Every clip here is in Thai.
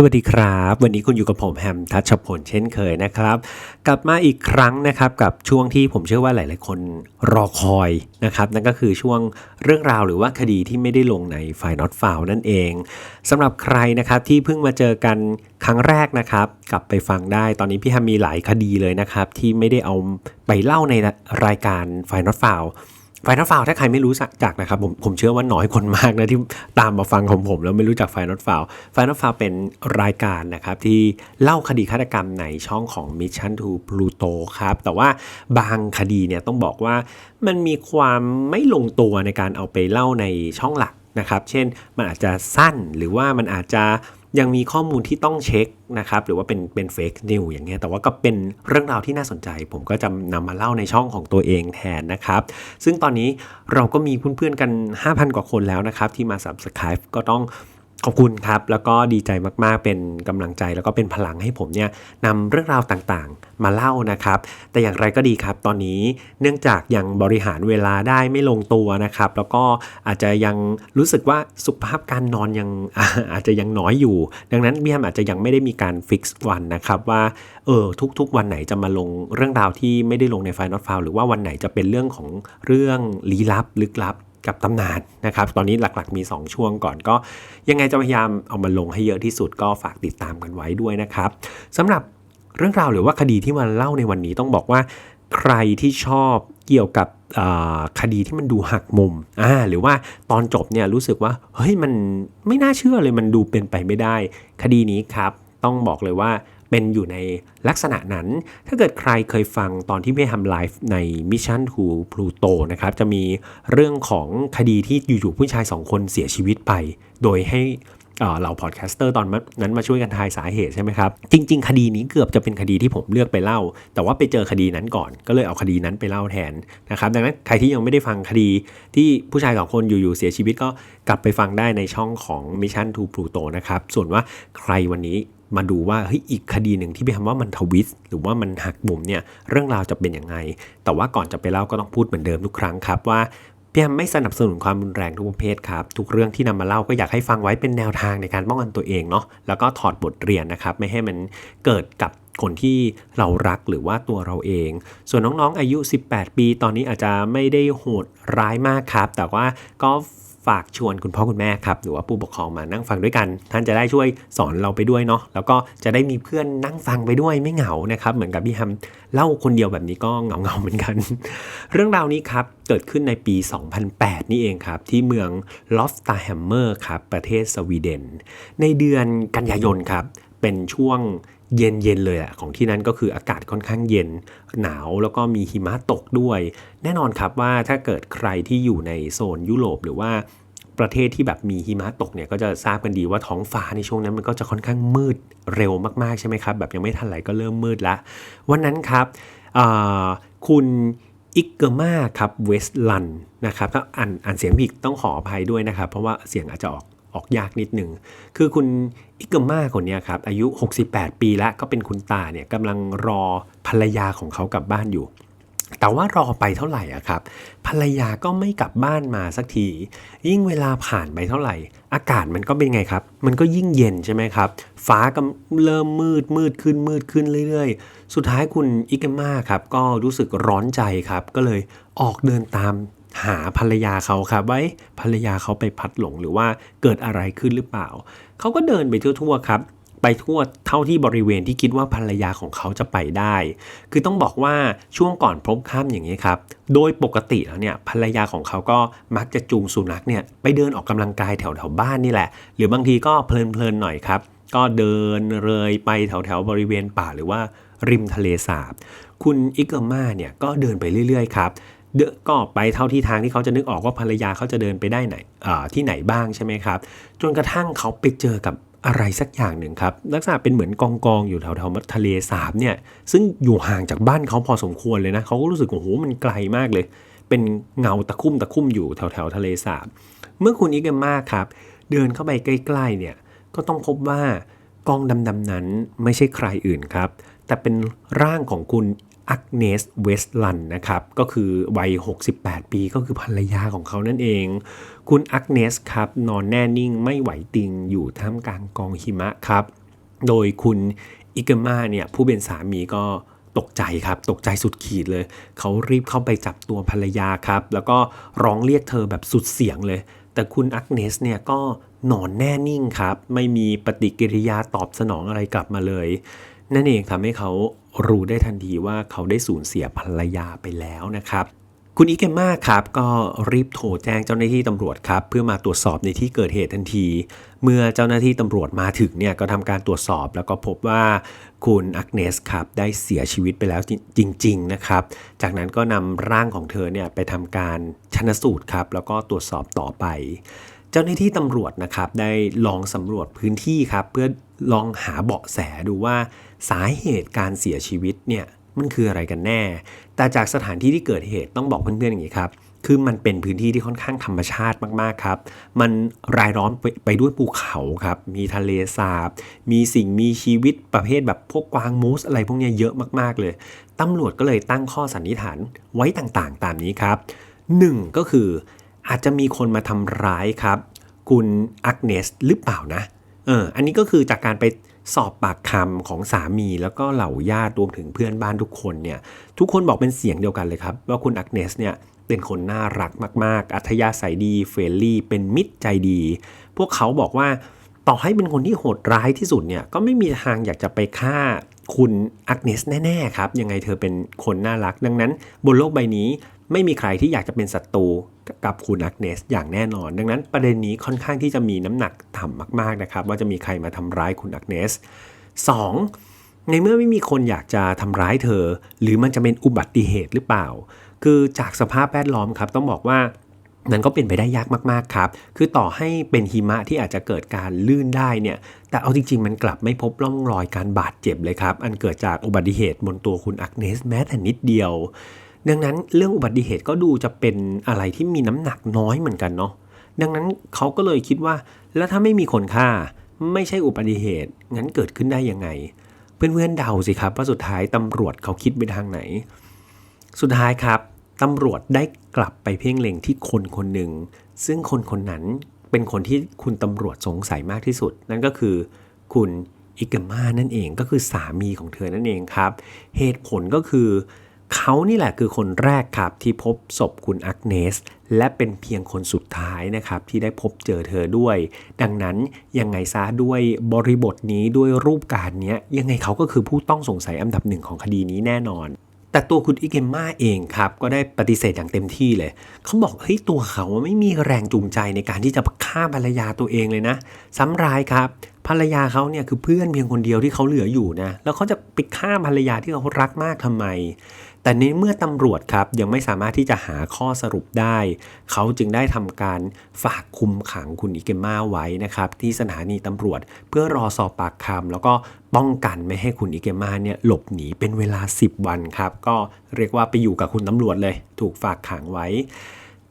สวัสดีครับ วันนี้คุณอยู่กับผมแฮมทัชพลเช่นเคยนะครับ กลับมาอีกครั้งนะครับกับช่วงที่ผมเชื่อว่าหลาย ๆ คนรอคอยนะครับ นั่นก็คือช่วงเรื่องราวหรือว่าคดีที่ไม่ได้ลงในไฟล์ not file นั่นเองสำหรับใครนะครับที่เพิ่งมาเจอกันครั้งแรกนะครับ กลับไปฟังได้ตอนนี้พี่แฮมมีหลายคดีเลยนะครับ ที่ไม่ได้เอาไปเล่าในรายการไฟล์ not file ไฟนอตฟาวถ้าใครไม่รู้จักนะครับผมผมเชื่อว่าน้อยคนมากนะที่ตามมาฟังของผม แล้วไม่รู้จักไฟนอตฟาวไฟนอตฟาวเป็นรายการนะครับที่เล่าคดีฆาตกรรมในช่องของ Mission to Pluto ครับ แต่ว่าบางคดีเนี่ยต้องบอกว่ามันมีความไม่ลงตัวในการเอาไปเล่าในช่องหลักนะครับ เช่นมันอาจจะสั้นหรือว่ามันอาจจะ ยังมีข้อมูลที่ต้องเช็คนะครับหรือว่าเป็นเป็นเฟกนิวอย่างเงี้ยแต่ว่าก็เป็นเรื่องราวที่น่าสนใจ ผมก็จะนำมาเล่าในช่องของตัวเองแทนนะครับ ซึ่งตอนนี้เราก็มีเพื่อนๆกัน 5,000 กว่าคนแล้วนะครับ ที่มา Subscribe ก็ต้อง อบคุณครับ แล้วก็ดีใจมากๆเป็นกำลังใจแล้วก็เป็นพลังให้ผมเนี่ยนำเรื่องราวต่างๆ มาเล่านะครับ แต่อย่างไรก็ดีครับ ตอนนี้เนื่องจากยังบริหารเวลาได้ไม่ลงตัวนะครับ แล้วก็อาจจะยังรู้สึกว่าสุขภาพการนอนยังอาจจะยังน้อยอยู่ ดังนั้นพี่แฮมอาจจะยังไม่ได้มีการฟิกซ์วันนะครับว่าเออทุกๆ วันไหนจะมาลงเรื่องราวที่ไม่ได้ลงในไฟล์ not file หรือว่าวันไหนจะเป็นเรื่องของเรื่องลี้ลับลึกลับ กับตำนานนะครับ ตอนนี้หลักๆมี 2 ช่วงก่อนก็ ยังไงจะพยายามเอามาลงให้เยอะที่สุดก็ฝากติดตามกันไว้ด้วยนะครับสำหรับเรื่องราวหรือว่าคดีที่มาเล่าในวันนี้ต้องบอกว่า ใครที่ชอบเกี่ยวกับคดีที่มันดูหักมุมอ่าหรือว่าตอนจบเนี่ยรู้สึกว่าเฮ้ยมันไม่น่าเชื่อเลยมันดูเป็นไปไม่ได้ คดีนี้ครับ ต้องบอกเลยว่า เป็นอยู่ในลักษณะนั้น ถ้าเกิดใครเคยฟังตอนที่พี่ทำไลฟ์ใน Mission to Pluto นะครับ จะมีเรื่องของคดีที่อยู่ๆผู้ชายสองคนเสียชีวิตไป โดยให้เราพอดแคสเตอร์ตอนนั้นมาช่วยกันทายสาเหตุใช่ไหมครับ จริง ๆ คดีนี้เกือบจะเป็นคดีที่ผมเลือกไปเล่า แต่ว่าไปเจอคดีนั้นก่อน ก็เลยเอาคดีนั้นไปเล่าแทนนะครับดังนั้นใครที่ยังไม่ได้ฟังคดีที่ผู้ชายสองคนอยู่ ๆ เสียชีวิตก็กลับไปฟังได้ในช่องของ Mission to Pluto นะครับส่วนว่าใครวันนี้ มาดูว่าเฮ้ยอีกคดีหนึ่งที่พี่คำว่ามันทวิสต์หรือว่ามันหักมุมเนี่ยเรื่องราวจะเป็นยังไง แต่ว่าก่อนจะไปเล่าก็ต้องพูดเหมือนเดิมทุกครั้งครับว่าพี่แอมไม่สนับสนุนความรุนแรงทุกประเภทครับ ทุกเรื่องที่นำมาเล่าก็อยากให้ฟังไว้เป็นแนวทางในการป้องกันตัวเองเนาะแล้วก็ถอดบทเรียนนะครับ ไม่ให้มันเกิดกับคนที่เรารักหรือว่าตัวเราเอง ส่วนน้องๆอายุ 18 ปี ตอนนี้อาจจะไม่ได้โหดร้ายมากครับ แต่ว่าก็ ฝากชวนคุณพ่อคุณแม่ครับหรือว่าผู้ปกครองมานั่งฟังด้วยกัน ท่านจะได้ช่วยสอนเราไปด้วยเนาะแล้วก็จะได้มีเพื่อนนั่งฟังไปด้วยไม่เหงานะครับเหมือนกับพี่ฮัมเล่าคนเดียวแบบนี้ก็เหงาเงาเหมือนกัน เรื่องราวนี้ครับเกิดขึ้นในปี 2008 นี่เองครับที่เมืองลอฟตาแฮมเมอร์ครับประเทศสวีเดน ในเดือนกันยายนครับเป็นช่วง เย็นเย็นเลยอะของที่นั้นก็คืออากาศค่อนข้างเย็นหนาวแล้วก็มีหิมะตกด้วย แน่นอนครับว่าถ้าเกิดใครที่อยู่ในโซนยุโรปหรือว่าประเทศที่แบบมีหิมะตกเนี่ยก็จะทราบกันดีว่าท้องฟ้าในช่วงนั้นมันก็จะค่อนข้างมืดเร็วมากๆใช่ไหมครับ แบบยังไม่ทันไรก็เริ่มมืดละวันนั้นครับคุณอิกเกอร์มาครับเวสลันนะครับถ้าอ่านอ่านเสียงผิดต้องขออภัยด้วยนะครับ เพราะว่าเสียงอาจจะออก ออกยากนิดหนึ่ง คือคุณอิกเกอร์มาคนนี้ครับ อายุ 68 ปีแล้วก็เป็นคุณตาเนี่ยกำลังรอภรรยาของเขากลับบ้านอยู่ แต่ว่ารอไปเท่าไหร่อะครับ ภรรยาก็ไม่กลับบ้านมาสักที ยิ่งเวลาผ่านไปเท่าไหร่ อากาศมันก็เป็นไงครับ มันก็ยิ่งเย็นใช่ไหมครับ ฟ้าก็เริ่มมืดมืดขึ้นมืดขึ้นเรื่อยๆ สุดท้ายคุณอิกเกอร์มาครับก็รู้สึกร้อนใจครับ ก็เลยออกเดินตาม หาภรรยาเขาครับว่าภรรยาเขาไปพัดหลงหรือว่าเกิดอะไรขึ้นหรือเปล่า เขาก็เดินไปทั่วๆครับ ไปทั่วเท่าที่บริเวณที่คิดว่าภรรยาของเขาจะไปได้ คือต้องบอกว่าช่วงก่อนพบค่ำอย่างนี้ครับ โดยปกติแล้วเนี่ยภรรยาของเขาก็มักจะจูงสุนัขเนี่ยไปเดินออกกำลังกายแถวแถวบ้านนี่แหละ หรือบางทีก็เพลินๆหน่อยครับ ก็เดินเลยไปแถวแถวบริเวณป่าหรือว่าริมทะเลสาบ คุณอิกเกอร์มาเนี่ยก็เดินไปเรื่อยๆครับ เดก็ไปเท่าที่ทางที่เขาจะนึกออกว่าภรรยาเขาจะเดินไปได้ไหนที่ไหนบ้างใช่ไหมครับ จนกระทั่งเขาไปเจอกับอะไรสักอย่างหนึ่งครับ ลักษณะเป็นเหมือนกองกองอยู่แถวแถวทะเลสาบเนี่ย ซึ่งอยู่ห่างจากบ้านเขาพอสมควรเลยนะเขาก็รู้สึกโอ้โหมันไกลมากเลย เป็นเงาตะคุ่มตะคุ่มอยู่แถวแถวทะเลสาบ เมื่อคุณอิกเกมาครับ เดินเข้าไปใกล้ๆเนี่ยก็ต้องพบว่ากองดำๆนั้นไม่ใช่ใครอื่นครับ แต่เป็นร่างของคุณ อักเนสเวสลันนะครับก็คือวัย 68 ปีก็คือภรรยาของเขานั่นเอง คุณอักเนสครับนอนแน่นิ่งไม่ไหวติงอยู่ท่ามกลางกองหิมะครับ โดยคุณอิกามาเนี่ยผู้เป็นสามีก็ตกใจครับตกใจสุดขีดเลย เขารีบเข้าไปจับตัวภรรยาครับ แล้วก็ร้องเรียกเธอแบบสุดเสียงเลย แต่คุณอักเนสเนี่ยก็นอนแน่นิ่งครับ ไม่มีปฏิกิริยาตอบสนองอะไรกลับมาเลย นั่นเองทำให้เขา รู้ได้ทันทีว่าเขาได้สูญเสียภรรยาไปแล้วนะครับ คุณอิเกมาครับก็รีบโทรแจ้งเจ้าหน้าที่ตำรวจครับเพื่อมาตรวจสอบในที่เกิดเหตุทันที เมื่อเจ้าหน้าที่ตำรวจมาถึงเนี่ยก็ทำการตรวจสอบแล้วก็พบว่าคุณอักเนสครับได้เสียชีวิตไปแล้วจริง ๆนะครับ จากนั้นก็นำร่างของเธอเนี่ยไปทำการชนสูตรครับแล้วก็ตรวจสอบต่อไปเจ้าหน้าที่ตำรวจนะครับได้ลองสำรวจพื้นที่ครับเพื่อ ลองหาเบาะแสดูว่าสาเหตุการเสียชีวิตเนี่ยมันคืออะไรกันแน่ แต่จากสถานที่ที่เกิดเหตุต้องบอกเพื่อนๆอย่างนี้ครับคือมันเป็นพื้นที่ที่ค่อนข้างธรรมชาติมาก ๆ ครับ มันรายล้อมไปไปด้วยภูเขาครับ มีทะเลสาบ มีสิ่งมีชีวิตประเภทแบบพวกกวางมูสอะไรพวกนี้เยอะมาก ๆ เลย ตำรวจก็เลยตั้งข้อสันนิษฐานไว้ต่างๆ ตามนี้ครับ 1. ก็คืออาจจะมีคนมาทำร้ายครับ คุณอักเนสหรือเปล่านะ เอออันนี้ก็คือจากการไปสอบปากคำของสามีแล้วก็เหล่าญาติรวมถึงเพื่อนบ้านทุกคนเนี่ยทุกคนบอกเป็นเสียงเดียวกันเลยครับ ว่าคุณอักเนสเนี่ยเป็นคนน่ารักมาก ๆ อัธยาศัยดีเฟรนลี่ เป็นมิตรใจดี พวกเขาบอกว่าต่อให้เป็นคนที่โหดร้ายที่สุดเนี่ยก็ไม่มีทางอยากจะไปฆ่าคุณอักเนสแน่ ๆ ครับ ยังไงเธอเป็นคนน่ารัก ดังนั้น บนโลกใบนี้ ไม่มีใครที่อยากจะเป็นศัตรูกับคุณอักเนสอย่างแน่นอน ดังนั้นประเด็นนี้ค่อนข้างที่จะมีน้ำหนักต่ำมากๆนะครับ ว่าจะมีใครมาทำร้ายคุณอักเนส 2. ในเมื่อไม่มีคนอยากจะทำร้ายเธอ หรือมันจะเป็นอุบัติเหตุหรือเปล่า คือจากสภาพแวดล้อมครับต้องบอกว่ามันก็เป็นไปได้ยากมาก ๆ ครับ คือต่อให้เป็นหิมะที่อาจจะเกิดการลื่นได้เนี่ย แต่เอาจริง ๆ มันกลับไม่พบร่องรอยการบาดเจ็บเลยครับ อันเกิดจากอุบัติเหตุบนตัวคุณอักเนสแม้แต่นิดเดียว ดังนั้นเรื่องอุบัติเหตุก็ดูจะเป็นอะไรที่มีน้ำหนักน้อยเหมือนกันเนาะดังนั้นเขาก็เลยคิดว่า แล้วถ้าไม่มีคนฆ่า ไม่ใช่อุบัติเหตุงั้นเกิดขึ้นได้ยังไง เพื่อนๆเดาสิครับว่าสุดท้ายตำรวจเขาคิดไปทางไหน สุดท้ายครับตำรวจได้กลับไปเพ่งเล็งที่คนคนหนึ่ง ซึ่งคนคนนั้นเป็นคนที่คุณตำรวจสงสัยมากที่สุด นั่นก็คือคุณอิกามานั่นเองก็คือสามีของเธอนั่นเองครับ เหตุผลก็คือ เขานี่แหละคือคนแรกครับที่พบศพคุณอักเนส และเป็นเพียงคนสุดท้ายนะครับที่ได้พบเจอเธอด้วย ดังนั้นยังไงซะด้วยบริบทนี้ด้วยรูปการนี้ยังไงเขาก็คือผู้ต้องสงสัยอันดับหนึ่งของคดีนี้แน่นอน แต่ตัวคุณอิเกมมาเองครับก็ได้ปฏิเสธอย่างเต็มที่เลย เขาบอกเฮ้ยตัวเขาไม่มีแรงจูงใจในการที่จะฆ่าภรรยาตัวเองเลยนะซ้ำร้ายครับภรรยาเขาเนี่ยคือเพื่อนเพียงคนเดียวที่เขาเหลืออยู่นะแล้วเขาจะไปฆ่าภรรยาที่เขารักมากทำไม แต่ในเมื่อตำรวจครับยังไม่สามารถที่จะหาข้อสรุปได้ เขาจึงได้ทำการฝากคุมขังคุณอิเกมมาไว้นะครับที่สถานีตำรวจเพื่อรอสอบปากคำแล้วก็ป้องกันไม่ให้คุณอิเกมมาเนี่ยหลบหนีเป็นเวลา 10 วันครับ ก็เรียกว่าไปอยู่กับคุณตำรวจเลย ถูกฝากขังไว้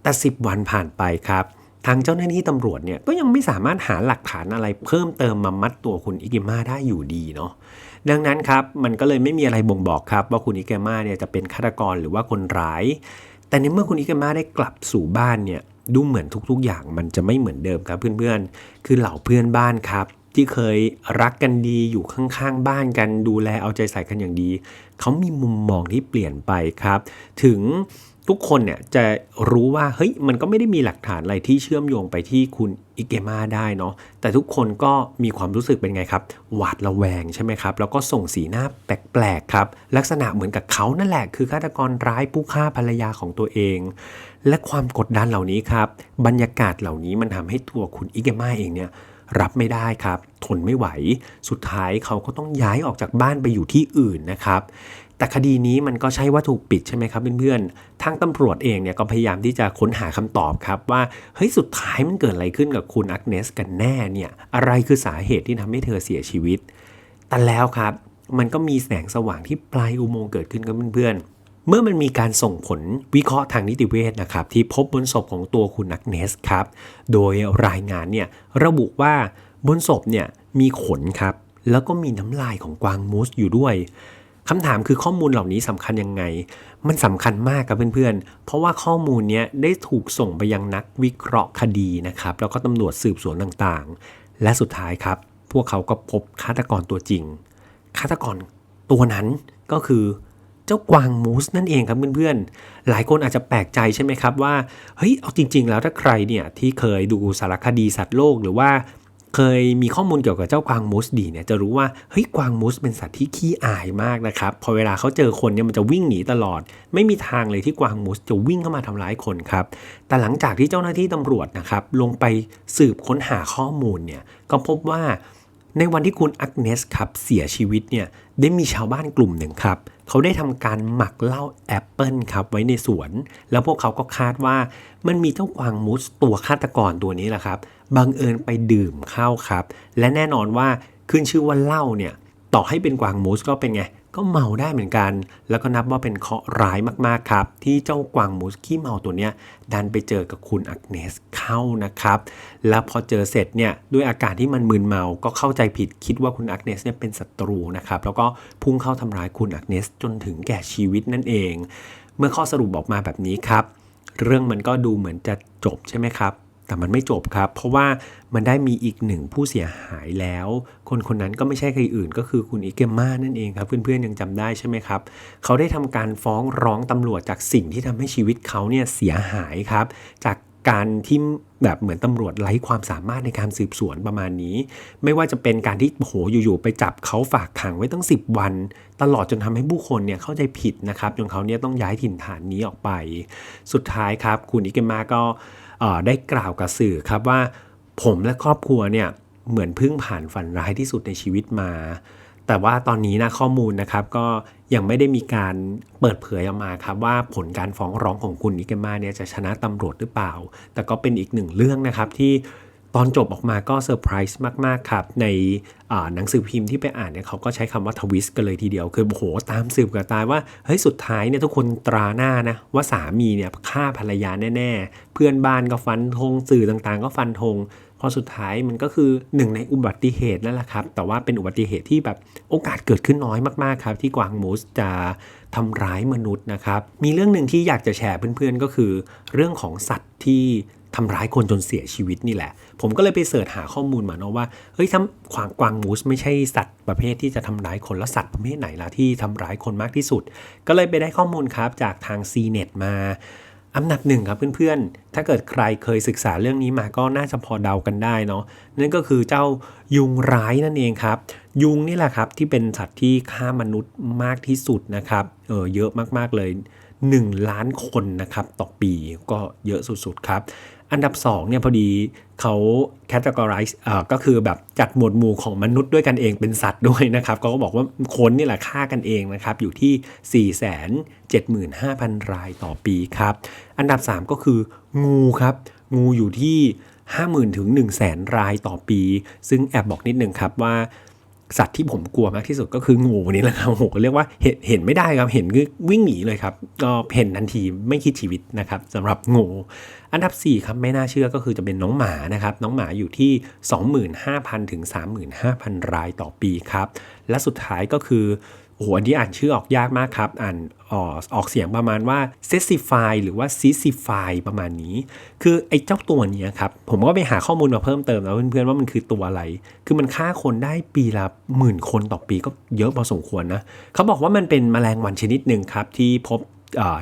แต่ 10 วันผ่านไปครับทางเจ้าหน้าที่ตำรวจเนี่ยก็ยังไม่สามารถหาหลักฐานอะไรเพิ่มเติมมามัดตัวคุณอิกิมาได้อยู่ดีเนาะ ดังนั้นครับมันก็เลยไม่มีอะไรบ่งบอกครับ ว่าคุณอิเกมาเนี่ยจะเป็นฆาตกรหรือว่าคนร้าย แต่ในเมื่อคุณอิเกมาได้กลับสู่บ้านเนี่ยดูเหมือนทุกๆอย่างมันจะไม่เหมือนเดิมครับเพื่อนๆ คือเหล่าเพื่อนบ้านครับ ที่เคยรักกันดีอยู่ข้างๆบ้านกันดูแลเอาใจใส่กันอย่างดี เขามีมุมมองที่เปลี่ยนไปครับ ถึง ทุกคนเนี่ยจะรู้ว่าเฮ้ยมันก็ไม่ได้มีหลักฐานอะไรที่เชื่อมโยงไปที่คุณอิเกมาได้เนาะแต่ทุกคนก็มีความรู้สึกเป็นไงครับ หวาดระแวงใช่ไหมครับ แล้วก็ส่งสีหน้าแปลกๆครับ ลักษณะเหมือนกับเขานั่นแหละ คือฆาตกรร้ายผู้ฆ่าภรรยาของตัวเอง และความกดดันเหล่านี้ครับ บรรยากาศเหล่านี้มันทำให้ตัวคุณอิเกมาเองเนี่ยรับไม่ได้ครับ ทนไม่ไหว สุดท้ายเขาก็ต้องย้ายออกจากบ้านไปอยู่ที่อื่นนะครับ แต่คดีนี้มันก็ใช่ว่าถูกปิดใช่ไหมครับเพื่อนๆ ทางตำรวจเองเนี่ยก็พยายามที่จะค้นหาคำตอบครับว่าเฮ้ยสุดท้ายมันเกิดอะไรขึ้นกับคุณอักเนสกันแน่เนี่ยอะไรคือสาเหตุที่ทำให้เธอเสียชีวิต แต่แล้วครับมันก็มีแสงสว่างที่ปลายอุโมงค์เกิดขึ้นกับเพื่อนๆเมื่อมันมีการส่งผลวิเคราะห์ทางนิติเวชนะครับ ที่พบบนศพของตัวคุณอักเนสครับ โดยรายงานเนี่ยระบุว่าบนศพเนี่ยมีขนครับ แล้วก็มีน้ำลายของกวางมูสอยู่ด้วย คำถามคือข้อมูลเหล่านี้สำคัญยังไง มันสำคัญมากครับเพื่อนๆ เพราะว่าข้อมูลนี้ได้ถูกส่งไปยังนักวิเคราะห์คดีนะครับ แล้วก็ตำรวจสืบสวนต่างๆ และสุดท้ายครับ พวกเขาก็พบฆาตกรตัวจริง ฆาตกรตัวนั้นก็คือเจ้ากวางมูสนั่นเองครับเพื่อนๆ หลายคนอาจจะแปลกใจใช่ไหมครับว่า เฮ้ย เอาจริง ๆ แล้วถ้าใครเนี่ยที่เคยดูสารคดีสัตว์โลกหรือว่า เคยมีข้อมูลเกี่ยวกับเจ้ากวางมูสดีเนี่ยจะรู้ว่าเฮ้ยกวางมูสเป็นสัตว์ที่ขี้อายมากนะครับพอเวลาเขาเจอคนเนี่ยมันจะวิ่งหนีตลอด ไม่มีทางเลยที่กวางมูสจะวิ่งเข้ามาทำร้ายคนครับแต่หลังจากที่เจ้าหน้าที่ตำรวจนะครับลงไปสืบค้นหาข้อมูลเนี่ยก็พบว่า ในวันที่คุณอักเนสครับเสียชีวิตเนี่ยได้มีชาวบ้านกลุ่มหนึ่งครับเขาได้ทำการหมักเหล้าแอปเปิลครับไว้ในสวน แล้วพวกเขาก็คาดว่ามันมีเจ้ากวางมูสตัวฆาตกรตัวนี้แหละครับบังเอิญไปดื่มเข้าครับ และแน่นอนว่าขึ้นชื่อว่าเหล้าเนี่ยต่อให้เป็นกวางมูสก็เป็นไง ก็เมาได้เหมือนกัน แล้วก็นับว่าเป็นเคราะห์ร้ายมากๆครับ ที่เจ้ากวางมูสขี้เมาตัวเนี้ยดันไปเจอกับคุณอักเนสเข้านะครับ แล้วพอเจอเสร็จเนี่ยด้วยอาการที่มันมึนเมาก็เข้าใจผิดคิดว่าคุณอักเนสเนี่ยเป็นศัตรูนะครับแล้วก็พุ่งเข้าทำร้ายคุณอักเนสจนถึงแก่ชีวิตนั่นเอง เมื่อข้อสรุปออกมาแบบนี้ครับ เรื่องมันก็ดูเหมือนจะจบใช่ไหมครับ แต่มันไม่จบครับ เพราะว่ามันได้มีอีกหนึ่งผู้เสียหายแล้ว คนคนนั้นก็ไม่ใช่ใครอื่น ก็คือคุณอิเกมมานั่นเองครับ เพื่อนๆยังจำได้ใช่ไหมครับ เขาได้ทำการฟ้องร้องตำรวจจากสิ่งที่ทำให้ชีวิตเขาเนี่ยเสียหายครับ จากการที่แบบเหมือนตำรวจไร้ความสามารถในการสืบสวนประมาณนี้ ไม่ว่าจะเป็นการที่โหอยู่ๆไปจับเขาฝากขังไว้ตั้ง 10 วัน ตลอดจนทำให้ผู้คนเนี่ยเข้าใจผิดนะครับจนเขาเนี่ยต้องย้ายถิ่นฐานนี้ออกไป สุดท้ายครับ คุณอิเกมมาก็ ได้กล่าวกับสื่อครับว่า ผมและครอบครัวเนี่ยเหมือนเพิ่งผ่านฝันร้ายที่สุดในชีวิตมา แต่ว่าตอนนี้นะข้อมูลนะครับก็ยังไม่ได้มีการเปิดเผยออกมาครับว่าผลการฟ้องร้องของคุณนิเกมาเนี่ยจะชนะตำรวจหรือเปล่า แต่ก็เป็นอีกหนึ่งเรื่องนะครับที่ ตอนจบออกมาก็เซอร์ไพรส์มากๆครับ ในหนังสือพิมพ์ที่ไปอ่านเนี่ยเขาก็ใช้คำว่าทวิสต์กันเลยทีเดียว คือโอ้โหตามสืบกันตายว่าเฮ้ยสุดท้ายเนี่ยทุกคนตราหน้านะว่าสามีเนี่ยฆ่าภรรยาแน่ๆ เพื่อนบ้านก็ฟันธงสื่อต่างๆ ก็ฟันธงพอสุดท้ายมันก็คือหนึ่งในอุบัติเหตุนั่นแหละครับ แต่ว่าเป็นอุบัติเหตุที่แบบโอกาสเกิดขึ้นน้อยมากๆครับ ที่กวางมูสจะทำร้ายมนุษย์นะครับ มีเรื่องหนึ่งที่อยากจะแชร์เพื่อนๆก็คือ เรื่องของสัตว์ที่ ทำร้ายคนจนเสียชีวิตนี่แหละ ผมก็เลยไปเสิร์ชหาข้อมูลมาเนาะว่าเฮ้ยทำขวางกวางมูสไม่ใช่สัตว์ประเภทที่จะทำร้ายคนแล้วสัตว์ประเภทไหนล่ะที่ทำร้ายคนมากที่สุด ก็เลยไปได้ข้อมูลครับจากทาง CNET มาอันดับหนึ่งครับเพื่อนๆ ถ้าเกิดใครเคยศึกษาเรื่องนี้มาก็น่าจะพอเดากันได้เนาะ นั่นก็คือเจ้ายุงร้ายนั่นเองครับ ยุงนี่แหละครับที่เป็นสัตว์ที่ฆ่ามนุษย์มากที่สุดนะครับ เออเยอะมากๆเลย 1 ล้านคนนะครับต่อปีก็เยอะสุดๆครับ อันดับ2เนี่ยพอดีเขา categorize เอ่อก็คือแบบจัดหมวดหมู่ของมนุษย์ด้วยกันเองเป็นสัตว์ด้วยนะครับเขาก็บอกว่าคนนี่แหละฆ่ากันเองนะครับอยู่ที่ 475,000 รายต่อปีครับ อันดับ 3 ก็คืองูครับ งูอยู่ที่ 50,000ถึง1 0 0 0 0 0 รายต่อปี ซึ่งแอบบอกนิดนึงครับว่า สัตว์ที่ผมกลัวมากที่สุดก็คืองูนี่แหละครับโอ้โหเรียกว่าเห็นเห็นไม่ได้ครับเห็นคือวิ่งหนีเลยครับก็เห็นทันทีไม่คิดชีวิตนะครับสำหรับงูอันดับ4ครับไม่น่าเชื่อก็คือจะเป็นน้องหมานะครับน้องหมาอยู่ที่ 25,000 ถึง 35,000 รายต่อปีครับและสุดท้ายก็คือ โอ้โหอันนี้อ่านชื่อออกยากมากครับ อ่านออกออกเสียงประมาณว่า s e s i f y หรือว่า s i s i f y ประมาณนี้ คือไอ้เจ้าตัวนี้ครับ ผมก็ไปหาข้อมูลมาเพิ่มเติมแล้วเพื่อนๆว่ามันคือตัวอะไร คือมันฆ่าคนได้ปีละหมื่นคนต่อปีก็เยอะพอสมควรนะ เขาบอกว่ามันเป็นแมลงวันชนิดหนึ่งครับ ที่พบ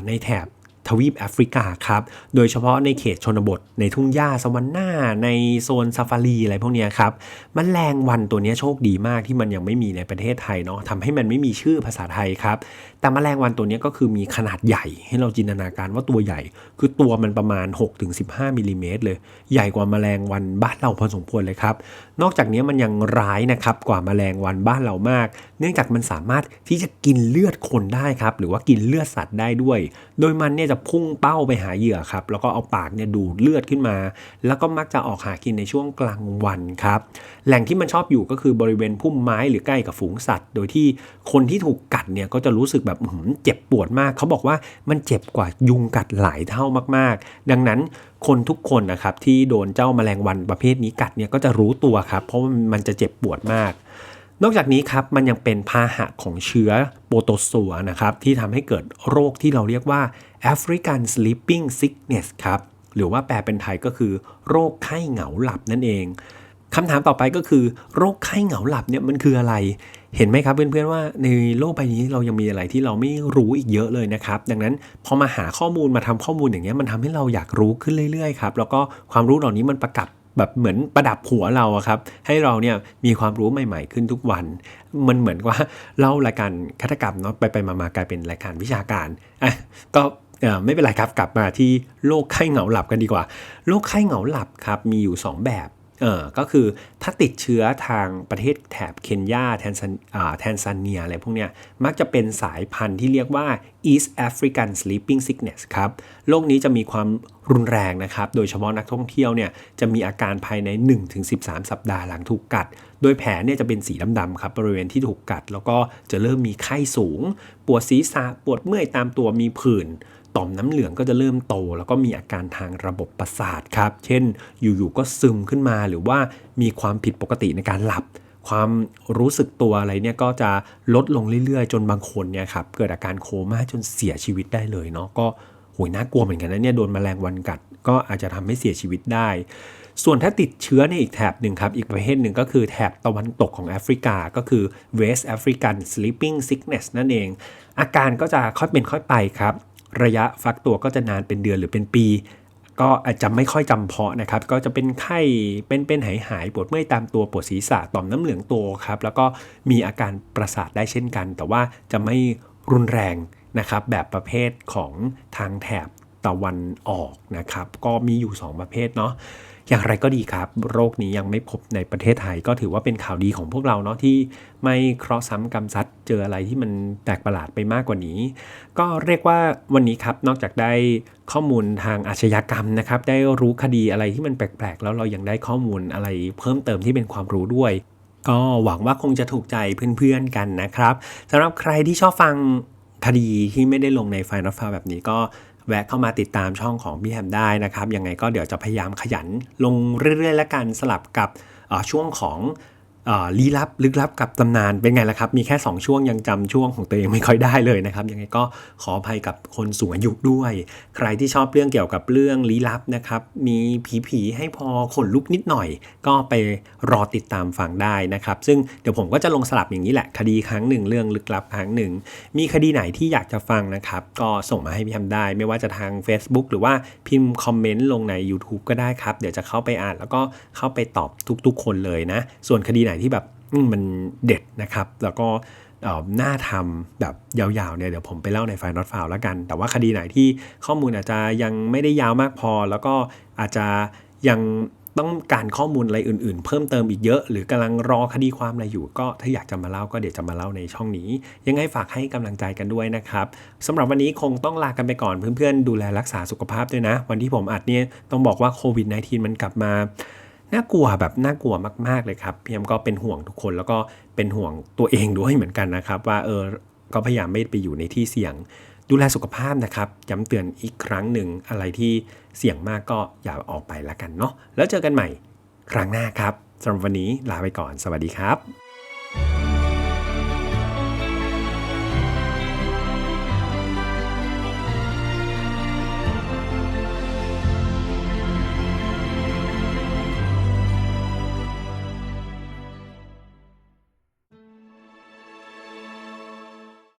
ในแถบ ทวีปแอฟริกาครับ โดยเฉพาะในเขตชนบท ในทุ่งหญ้าสวรรค์หน้าในโซนซาฟารีอะไรพวกนี้ครับมแมลงวันตัวนี้โชคดีมากที่มันยังไม่มีในประเทศไทยเนาะทำให้มันไม่มีชื่อภาษาไทยครับ แต่มแมลงวันตัวนี้ก็คือมีขนาดใหญ่ ให้เราจินตนาการว่าตัวใหญ่ คือตัวมันประมาณ 6-15มิลลิเมตรเลย ใหญ่กว่าแมลงวันบ้านเราพอสมควรเลยครับ นอกจากนี้มันยังร้ายนะครับกว่าแมลงวันบ้านเรามาก เนื่องจากมันสามารถที่จะกินเลือดคนได้ครับ หรือว่ากินเลือดสัตว์ได้ด้วยโดยมันเนี่ยจะพุ่งเป้าไปหาเหยื่อครับ แล้วก็เอาปากเนี่ยดูดเลือดขึ้นมา แล้วก็มักจะออกหากินในช่วงกลางวันครับ แหล่งที่มันชอบอยู่ก็คือบริเวณพุ่มไม้หรือใกล้กับฝูงสัตว์ โดยที่คนที่ถูกกัดเนี่ยก็จะรู้สึกแบบอื้อหือเจ็บปวดมาก เขาบอกว่ามันเจ็บกว่ายุงกัดหลายเท่ามากๆ ดังนั้นคนทุกคนนะครับที่โดนเจ้าแมลงวันประเภทนี้กัดเนี่ยก็จะรู้ตัวครับ เพราะมันจะเจ็บปวดมาก นอกจากนี้ครับมันยังเป็นพาหะของเชื้อโปรโตซัวนะครับที่ทำให้เกิดโรคที่เราเรียกว่า African Sleeping Sickness ครับหรือว่าแปลเป็นไทยก็คือ โรคไข้เหงาหลับนั่นเองคำถามต่อไปก็คือ โรคไข้เหงาหลับเนี่ยมันคืออะไร เห็นไหมครับเพื่อนๆว่าในโลกใบนี้เรายังมีอะไรที่เราไม่รู้อีกเยอะเลยนะครับ ดังนั้นพอมาหาข้อมูลมาทำข้อมูลอย่างเงี้ยมันทำให้เราอยากรู้ขึ้นเรื่อยๆครับแล้วก็ความรู้เหล่านี้มันประกับ แบบเหมือนประดับหัวเราครับ ให้เราเนี่ยมีความรู้ใหม่ ๆ ขึ้นทุกวัน มันเหมือนว่าเล่ารายการฆาตกรรมเนาะไปไปมาๆกลายเป็นรายการวิชาการอะก็เออไม่เป็นไรครับกลับมาที่โรคไข้เหงาหลับกันดีกว่าโรคไข้เหงาหลับครับมีอยู่ 2 แบบเออก็คือถ้าติดเชื้อทางประเทศแถบเคนยาแทนซาอ่าแทนซาเนียอะไรพวกเนี้ยมักจะเป็นสายพันธุ์ที่เรียกว่า East African Sleeping Sickness ครับ โรคนี้จะมีความรุนแรงนะครับ โดยเฉพาะนักท่องเที่ยวเนี่ยจะมีอาการภายใน 1-13 สัปดาห์หลังถูกกัด โดยแผลเนี่ยจะเป็นสีดำๆครับบริเวณที่ถูกกัด แล้วก็จะเริ่มมีไข้สูง ปวดศีรษะ ปวดเมื่อยตามตัว มีผื่น ต่อมน้ำเหลืองก็จะเริ่มโต แล้วก็มีอาการทางระบบประสาทครับ เช่น อยู่ๆ ก็ซึมขึ้นมา หรือว่ามีความผิดปกติในการหลับ ความรู้สึกตัวอะไรเนี่ยก็จะลดลงเรื่อยๆ จนบางคนเนี่ยครับเกิดอาการโคม่าจนเสียชีวิตได้เลยเนาะก็โหยน่ากลัวเหมือนกันนะเนี่ยโดนแมลงวันกัด ก็อาจจะทำให้เสียชีวิตได้ ส่วนถ้าติดเชื้อในอีกแถบหนึ่งครับ อีกประเภทหนึ่งก็คือแถบตะวันตกของแอฟริกา ก็คือ West African Sleeping Sickness นั่นเอง อาการก็จะค่อยเป็นค่อยไปครับ ระยะฟักตัวก็จะนานเป็นเดือนหรือเป็นปี ก็อาจจะไม่ค่อยจำเพาะนะครับ ก็จะเป็นไข้เป็นเป็นหายหายๆปวดเมื่อยตามตัวปวดศีรษะต่อมน้ำเหลืองโตครับ แล้วก็มีอาการประสาทได้เช่นกัน แต่ว่าจะไม่รุนแรงนะครับ แบบประเภทของทางแถบตะวันออกนะครับ ก็มีอยู่ 2 ประเภทเนาะ อย่างไรก็ดีครับ โรคนี้ยังไม่พบในประเทศไทยก็ถือว่าเป็นข่าวดีของพวกเราเนาะที่ไม่เคราะห์ซ้ำกรรมซัดเจออะไรที่มันแปลกประหลาดไปมากกว่านี้ ก็เรียกว่าวันนี้ครับนอกจากได้ข้อมูลทางอาชญากรรมนะครับ ได้รู้คดีอะไรที่มันแปลกๆ แล้วเรายังได้ข้อมูลอะไรเพิ่มเติมที่เป็นความรู้ด้วย ก็หวังว่าคงจะถูกใจเพื่อนๆกันนะครับสำหรับใครที่ชอบฟังคดีที่ไม่ได้ลงในไฟนอลฟาแบบนี้ก็ แวะเข้ามาติดตามช่องของพี่แฮมได้นะครับ ยังไงก็เดี๋ยวจะพยายามขยันลงเรื่อยๆ และกันสลับกับช่วงของ ลี้ลับลึกลับกับตำนานเป็นไงล่ะครับ มีแค่ 2 ช่วงยังจำช่วงของตัวเองไม่ค่อยได้เลยนะครับยังไงก็ขออภัยกับคนสูงอายุด้วย ใครที่ชอบเรื่องเกี่ยวกับเรื่องลี้ลับนะครับ มีผีๆให้พอขนลุกนิดหน่อย ก็ไปรอติดตามฟังได้นะครับ ซึ่งเดี๋ยวผมก็จะลงสลับอย่างนี้แหละ คดีครั้งหนึ่งเรื่องลึกลับครั้งหนึ่ง มีคดีไหนที่อยากจะฟังนะครับ ก็ส่งมาให้พี่ทำได้ ไม่ว่าจะทาง Facebook หรือว่าพิมพ์คอมเมนต์ลงใน YouTube ก็ได้ครับเดี๋ยวจะเข้าไปอ่านแล้วก็เข้าไปตอบทุก ๆ คนเลยนะ ส่วนคดีไหนที่แบบมันเด็ดนะครับ แล้วก็น่าทำแบบยาวๆเนี่ยเดี๋ยวผมไปเล่าในไฟล์นอตฟาวแล้วกัน แต่ว่าคดีไหนที่ข้อมูลอาจจะยังไม่ได้ยาวมากพอ แล้วก็อาจจะยังต้องการข้อมูลอะไรอื่นๆ เพิ่มเติมอีกเยอะ หรือกำลังรอคดีความอะไรอยู่ ก็ถ้าอยากจะมาเล่าก็เดี๋ยวจะมาเล่าในช่องนี้ ยังไงฝากให้กำลังใจกันด้วยนะครับสำหรับวันนี้คงต้องลากันไปก่อนเพื่อนๆ ดูแลรักษาสุขภาพด้วยนะ วันที่ผมอัดเนี่ยต้องบอกว่าโควิด -19 มันกลับมา น่ากลัวแบบน่ากลัวมาก ๆเลยครับพี่แอมก็เป็นห่วงทุกคนแล้วก็เป็นห่วงตัวเองด้วยเหมือนกันนะครับ ว่าเออก็พยายามไม่ไปอยู่ในที่เสี่ยง ดูแลสุขภาพนะครับย้ำเตือนอีกครั้งหนึ่งอะไรที่เสี่ยงมากก็อย่าออกไปละกันเนาะแล้วเจอกันใหม่ครั้งหน้าครับสำหรับวันนี้ลาไปก่อน สวัสดีครับ